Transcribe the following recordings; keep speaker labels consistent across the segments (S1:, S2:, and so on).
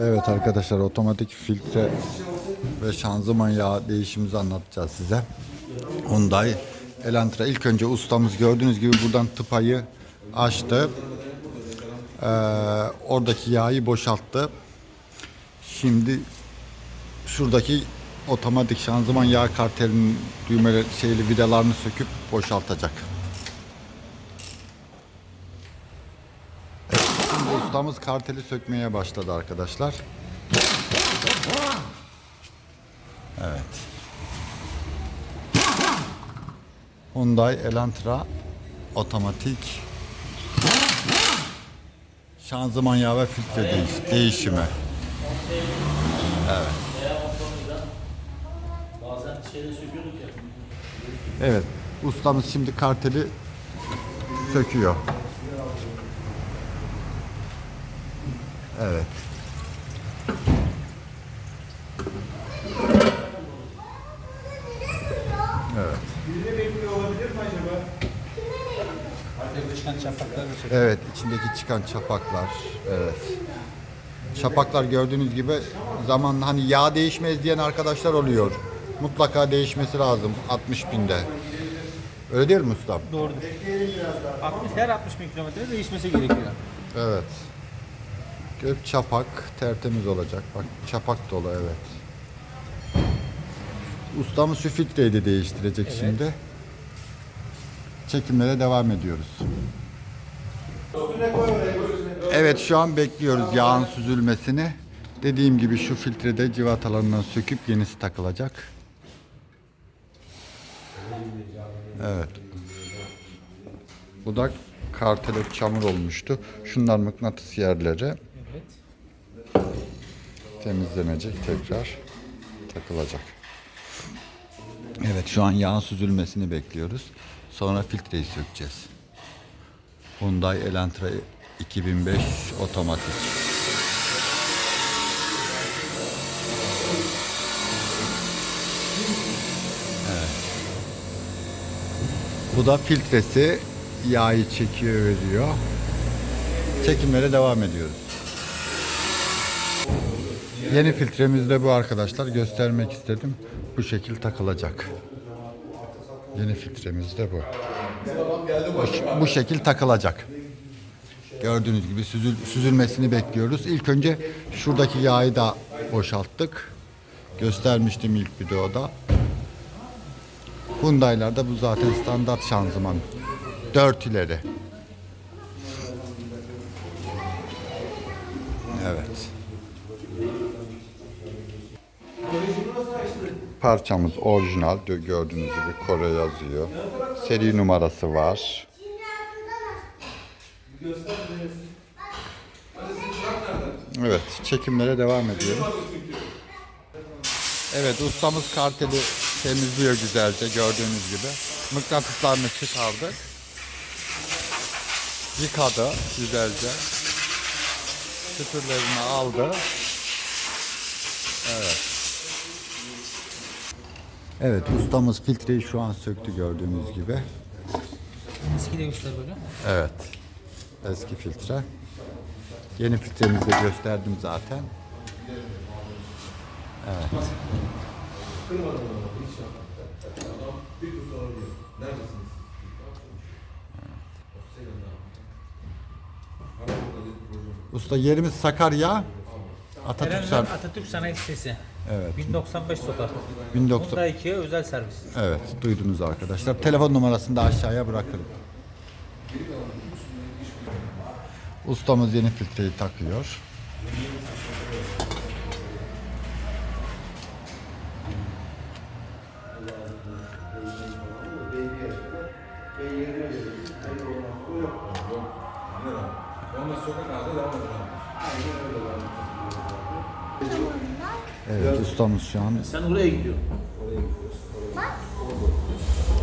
S1: Evet arkadaşlar otomatik filtre ve şanzıman yağı değişimimizi anlatacağız size. Hyundai Elantra ilk önce ustamız gördüğünüz gibi buradan tıpayı açtı. Ee, oradaki yağı boşalttı. Şimdi şuradaki otomatik şanzıman yağ kartelinin düğmeleri şeyli vidalarını söküp boşaltacak. Şimdi ustamız karteli sökmeye başladı arkadaşlar. Evet. Hyundai Elantra otomatik şanzıman yağı ve filtre değiş- değişimi.
S2: Ya.
S1: Evet. Ustamız şimdi karteli söküyor. Evet. Evet.
S2: Çıkan çapaklar da
S1: Evet, içindeki çıkan çapaklar. Evet. Çapaklar gördüğünüz gibi zaman hani yağ değişmez diyen arkadaşlar oluyor. Mutlaka değişmesi lazım 60 binde. Öyle değil mi ustam?
S2: Doğrudur. 60, her 60 bin kilometre değişmesi gerekiyor.
S1: Evet. Gök çapak tertemiz olacak. Bak çapak dolu evet. Ustamız şu filtreyi de değiştirecek
S2: Evet.
S1: şimdi. Çekimlere devam ediyoruz. Evet şu an bekliyoruz yağın süzülmesini. Dediğim gibi şu filtrede civatalarından söküp yenisi takılacak. Evet. Bu da kartele çamur olmuştu. Şunlar mıknatıs yerleri. Temizlenecek tekrar takılacak. Evet şu an yağın süzülmesini bekliyoruz. Sonra filtreyi sökeceğiz. Hyundai Elantra 2005 otomatik. Bu da filtresi yağı çekiyor veriyor. Çekimlere devam ediyoruz. Yeni filtremiz de bu arkadaşlar. Göstermek istedim. Bu şekil takılacak. Yeni filtremiz de bu. Bu, bu şekil takılacak. Gördüğünüz gibi süzül, süzülmesini bekliyoruz. İlk önce şuradaki yağı da boşalttık. Göstermiştim ilk videoda. Hyundai'larda bu zaten standart şanzıman. Dört ileri. Evet. Parçamız orijinal gö- gördüğünüz gibi Kore yazıyor. Seri numarası var. Evet, çekimlere devam ediyoruz. Evet, ustamız karteli temizliyor güzelce gördüğünüz gibi. Mıknatıslarını çıkardık. Yıkadı güzelce. Süpürlerini aldı. Evet, ustamız filtreyi şu an söktü gördüğünüz gibi.
S2: Eski demişler böyle.
S1: Evet. Eski filtre. Yeni filtremizi de gösterdim zaten. Evet. Usta yerimiz Sakarya. Atatürk San
S2: Atatürk Sanayi Sitesi.
S1: Evet.
S2: 1095 sokak.
S1: 1900
S2: Bunda 2'ye özel servis.
S1: Evet, duydunuz arkadaşlar. Telefon numarasını da aşağıya bırakırım. Ustamız yeni filtreyi takıyor. Evet, ustamız şu an
S2: Sen oraya gidiyorsun.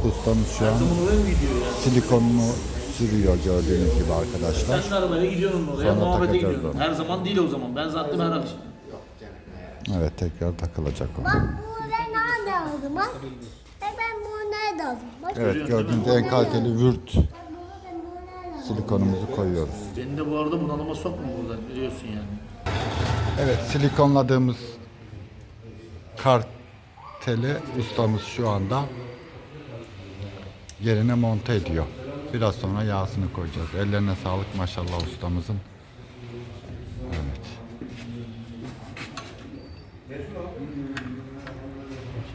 S1: ustamız şu an
S2: Zaman oraya mı gidiyor ya?
S1: silikonunu sürüyor gördüğünüz gibi arkadaşlar.
S2: Sen de arabayla gidiyorsun oraya,
S1: Sonra
S2: muhabbete
S1: takacağız
S2: gidiyorsun.
S1: onu.
S2: Her zaman değil o zaman. Ben zaten her akşam.
S1: Evet tekrar takılacak o.
S3: Bak bunu nerede aldım bak. E ben bunu nerede aldım? Bak
S1: Evet gördüğünüz en kaliteli Würth
S3: ben bunu ben bunu nerede aldım?
S1: silikonumuzu koyuyoruz.
S2: Beni de bu arada bunalıma sokma burada biliyorsun yani.
S1: Evet silikonladığımız karteli ustamız şu anda yerine monte ediyor. Biraz sonra yağsını koyacağız. Ellerine sağlık maşallah ustamızın. Evet.